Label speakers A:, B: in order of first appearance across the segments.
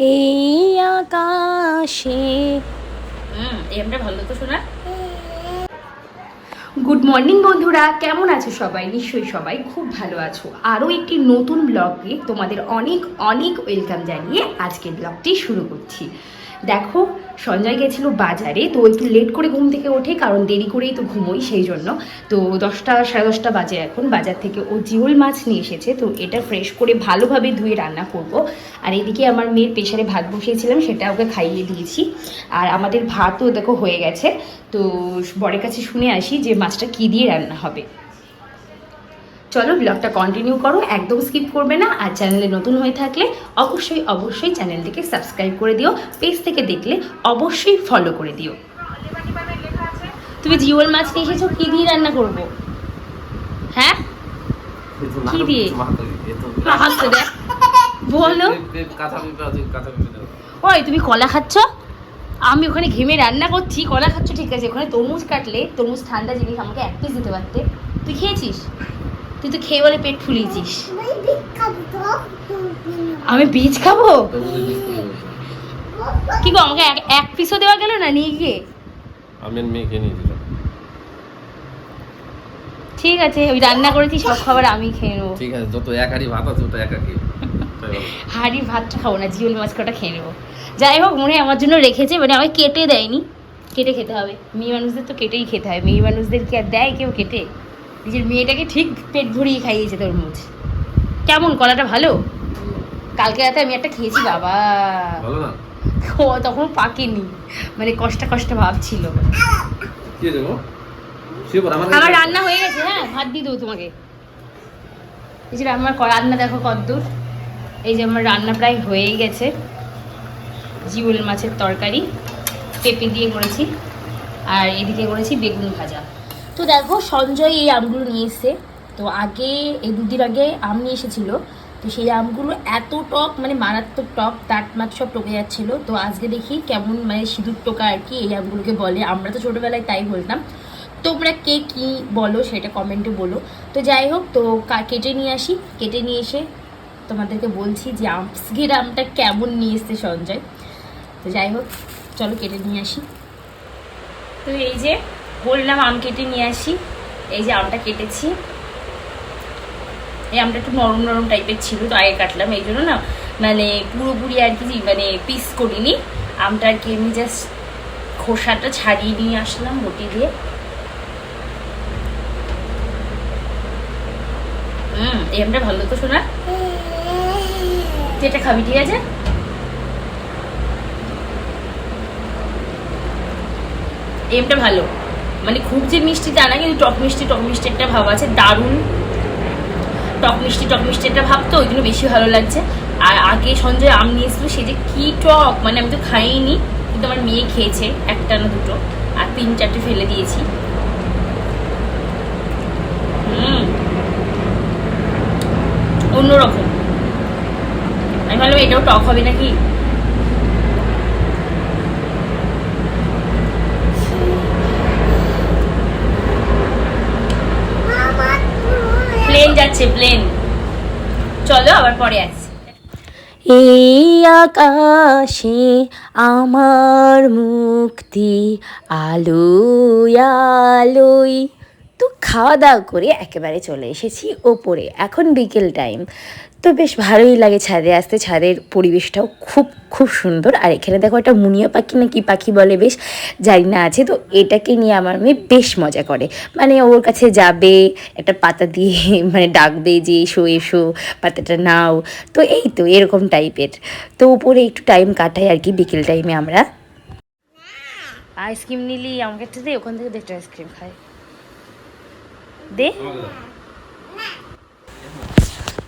A: এই আকাশে।
B: এমটা ভালো তো শোনা।
A: গুড মর্নিং বন্ধুরা। কেমন আছো সবাই? নিশ্চয়ই সবাই খুব ভালো আছো। আরও একটি নতুন ব্লগে তোমাদের অনেক অনেক ওয়েলকাম জানিয়ে আজকের ব্লগটি শুরু করছি। দেখো, সঞ্জয় গেছিল বাজারে, তো একটু লেট করে ঘুম থেকে ওঠে, কারণ দেরি করেই তো ঘুমোই সেই জন্য। তো দশটা, সাড়ে দশটা বাজে এখন, বাজার থেকে ও জিওল মাছ নিয়ে এসেছে, তো এটা ফ্রেশ করে ভালোভাবে ধুয়ে রান্না করব। আর এদিকে আমার মেয়ের প্রেশারে ভাত বসিয়েছিলাম, সেটা ওকে খাইয়ে দিয়েছি। আর আমাদের ভাতও দেখো হয়ে গেছে, তো বরের কাছে শুনে আসি যে মাছটা কী দিয়ে রান্না হবে। চলো ব্লগটা কন্টিনিউ করো একদম স্কিপ করবে না আর চ্যানেলে নতুন হয়ে থাকলে অবশ্যই অবশ্যই চ্যানেলটিকে সাবস্ক্রাইব করে দিও পেজ থেকে দেখলে অবশ্যই ফলো করে দিও। তুমি জিওল মাছ নিয়ে এসেছ কী দিয়ে রান্না করব? হ্যাঁ? কি দিয়ে? বলো। ওই তুমি কলা খাচ্ছ? আমি ওখানে ঘেমে রান্না করছি কলা খাচ্ছ ঠিক আছে। ওখানে তরমুজ কাটলে তরমুজ ঠান্ডা জিনিস আমাকে এক পিস দিতে পারতে। তুই খেয়েছিস? তুই তো খেয়ে বলে পেট ফুলিয়েছিস। আমি বীজ খাব? কি গো আমাকে এক- এক পিসও দেওয়া গেল না নিয়ে গিয়ে?
C: আমি মেয়েকে নিয়ে দিলাম
A: ঠিক আছে ওই রান্না করেছি সব খাবার আমি খেয়ে নেব।
C: ঠিক আছে যত এক হাড়ি ভাত আছে ওটা একা খেয়ে
A: হাড়ির ভাতটা খাব না জিওল মাছ কটা খেয়ে নেব। যাই হোক মনে হয় আমার জন্য রেখেছে মানে আমাকে কেটে দেয়নি। কেটে খেতে হবে। মেয়ে মানুষদের তো কেটেই খেতে হয়। মেয়ে মানুষদের কি আর দেয় কেউ কেটে? নিজের মেয়েটাকে ঠিক পেট ভরিয়ে খাইয়েছে তরমুজ। কেমন কলাটা ভালো? কালকে রাতে আমি একটা খেয়েছি বাবা।
C: ভালো না?
A: ও তখন পাকেনি। মানে কষ্ট কষ্ট ভাব ছিল।
C: আমার
A: রান্না হয়ে গেছে হ্যাঁ ভাত দিয়ে দেবো তোমাকে। এই যে আমার রান্না দেখো কদ্দূর। এই যে আমার রান্না প্রায় হয়েই গেছে। জিউল মাছের তরকারি। পেঁপে দিয়ে করেছি। আর এদিকে করেছি বেগুন ভাজা। তো দেখো, সঞ্জয় এই আমগুলো নিয়ে এসছে তো আগে, এই দুদিন আগে আম নিয়ে এসেছিল। তো সেই আমগুলো এত টক মানে মারাত্মক টক মাছ সব টকে যাচ্ছিল। তো আজকে দেখি কেমন মানে সিঁদুর টোকা আর কি এই আমগুলোকে বলে। আমরা তো ছোটোবেলায় তাই বলতাম। তোমরা কে কি বলো সেটা কমেন্টে বলো। তো যাই হোক, তো কেটে নিয়ে আসি। কেটে নিয়ে এসে তোমাদেরকে বলছি যে আজকের আমটা কেমন নিয়ে এসছে সঞ্জয়। তো যাই হোক, চলো কেটে নিয়ে আসি। তো এই যে বললাম, আম কেটে নিয়ে আসি। এই যে আমটা কেটেছি। এই আমটা একটু নরম নরম টাইপের ছিল, তো আগে কাটলাম। এই জন্য না মানে পুরোপুরি আর কি মানে পিস করিনি। আমটা আর কি আমি জাস্ট খোসাটা ছাড়িয়ে নিয়ে আসলাম বটি দিয়ে। হুম, এই আমটা ভালো তো শোনা এটা খাবি, ঠিক আছে? এমটা ভালো। মানে খুব যে মিষ্টি তা না, কিন্তু টক মিষ্টি টক মিষ্টি একটা ভাব আছে। দারুণ। টক মিষ্টি টক মিষ্টি একটা ভাব তো ওই জন্য বেশি ভালো লাগছে। আর আগে সঞ্জয় আম নিয়ে সে যে কি টক মানে আমি তো খাইনি, কিন্তু আমার মেয়ে খেয়েছে, একটা না দুটো, আর তিন চারটে ফেলে দিয়েছি। অন্যরকম। আমি ভাবলাম এটাও টক হবে নাকি? যাচ্ছে প্লেন চলো আবার পরে আসছি। এই আকাশে আমার মুক্তি আলোয় আলোয় তো খাওয়া দাওয়া করে একেবারে চলে এসেছি ওপরে, এখন বিকেল টাইম। তো বেশ ভালোই লাগে ছাদে আসতে, ছাদের পরিবেশটাও খুব খুব সুন্দর। আর এখানে দেখো একটা মুনিয়া পাখি না কি পাখি বলে বেশ, জানি না আছে। তো এটাকে নিয়ে আমার মেয়ে বেশ মজা করে। মানে ওর কাছে যাবে, একটা পাতা দিয়ে মানে ডাকবে যে, এসো এসো, পাতাটা নাও। তো এই তো, এরকম টাইপের। তো উপরে একটু টাইম কাটাই আর কি, বিকেল টাইমে আমরা। আইসক্রিম নিলি, আমাকে একটা দে, ওখান থেকে দেখতে আইসক্রিম খাই। দে।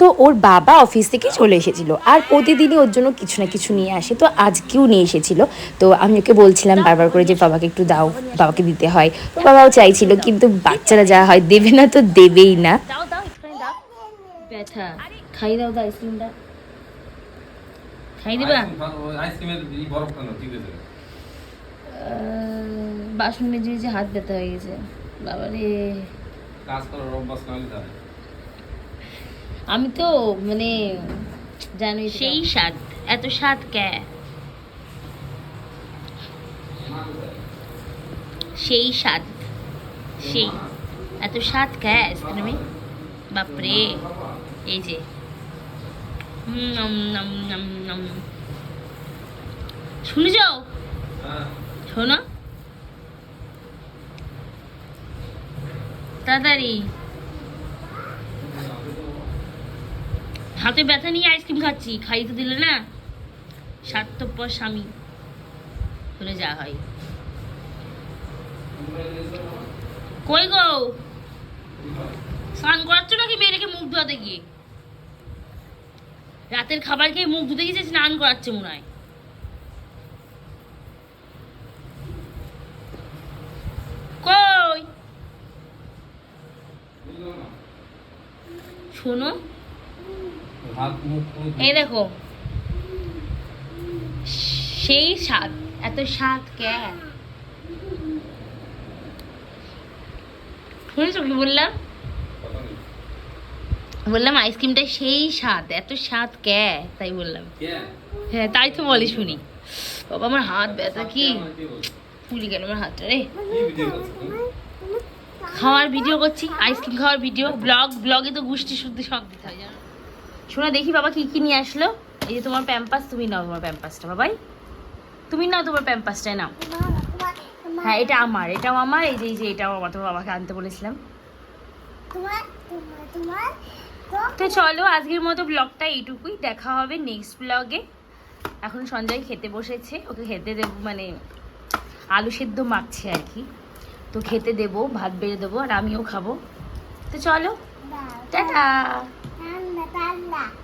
A: তো ওর বাবা অফিস থেকে চলে এসেছিল। আর প্রতিদিনই ওর জন্য কিছু না কিছু নিয়ে আসে। তো আজকেও নিয়ে এসেছিল। তো আমি ওকে বলছিলাম বারবার করে যে বাবাকে একটু দাও বাবাকে দিতে হয়। তো বাবাও চাইছিল কিন্তু বাচ্চারা যা হয় দেবে না তো দেবেই না। খাই দাও আইসক্রিমটা খাই দেবা? বাসন মেজে মেজে হাত ব্যথা হয়ে গেছে। বাবারে।
C: কাজ করার অভ্যাস না হলে
A: আমি তো মানে জানি সেই স্বাদ
B: এত স্বাদ কে? সেই স্বাদ সেই এত স্বাদ কে আইসক্রিমে বাপরে এই যে। উম, নম, নম, নম, নম। শুনে যাও শোনো। তাড়াতাড়ি। হাতে ব্যথা নিয়ে আইসক্রিম খাচ্ছি খাইয়ে তো দিলে না? স্বার্থপর স্বামী। হলে যা হয়। কই গো? স্নান করাচ্ছ নাকি মেয়েটাকে মুখ ধোয়াতে গিয়ে? রাতের খাবার খেয়ে মুখ ধুতে গেছে স্নান করাচ্ছে মনে হয়। শোনো। এই দেখো। সেই স্বাদ এত স্বাদ কে? শুনেছো কি বললাম? বললাম আইসক্রিমটা সেই স্বাদ এত স্বাদ কে? তাই বললাম। হ্যাঁ তাই তো বলি শুনি। বাবা আমার হাত ব্যথা কি? ফুলি গেল আমার হাতটা রে? খাওয়ার ভিডিও করছি, আইসক্রিম খাওয়ার ভিডিও, ব্লগ, ব্লগে তো গুষ্টি শুদ্ধি সব দিতে হয়, জানো? শোনো, দেখি বাবা কি কি নিয়ে আসলো। এই যে তোমার প্যাম্পাস তুমি নাও তোমার প্যাম্পাসটা বাবাই। তুমি নাও তোমার প্যাম্পাসটাই নাও। হ্যাঁ এটা আমার, এটাও আমার, এই যে এই যে, এটাও আমার, তোমার বাবাকে আনতে বলেছিলাম। তো চলো, আজকের মতো ব্লগটা এইটুকুই, দেখা হবে নেক্সট ব্লগে এখন সঞ্জয় খেতে বসেছে, ওকে খেতে দেবো মানে আলু সেদ্ধ মাখছে আর কি। তো খেতে দেবো ভাত বেড়ে দেবো আর আমিও খাব। তো চলো। টাটা।
D: tanda.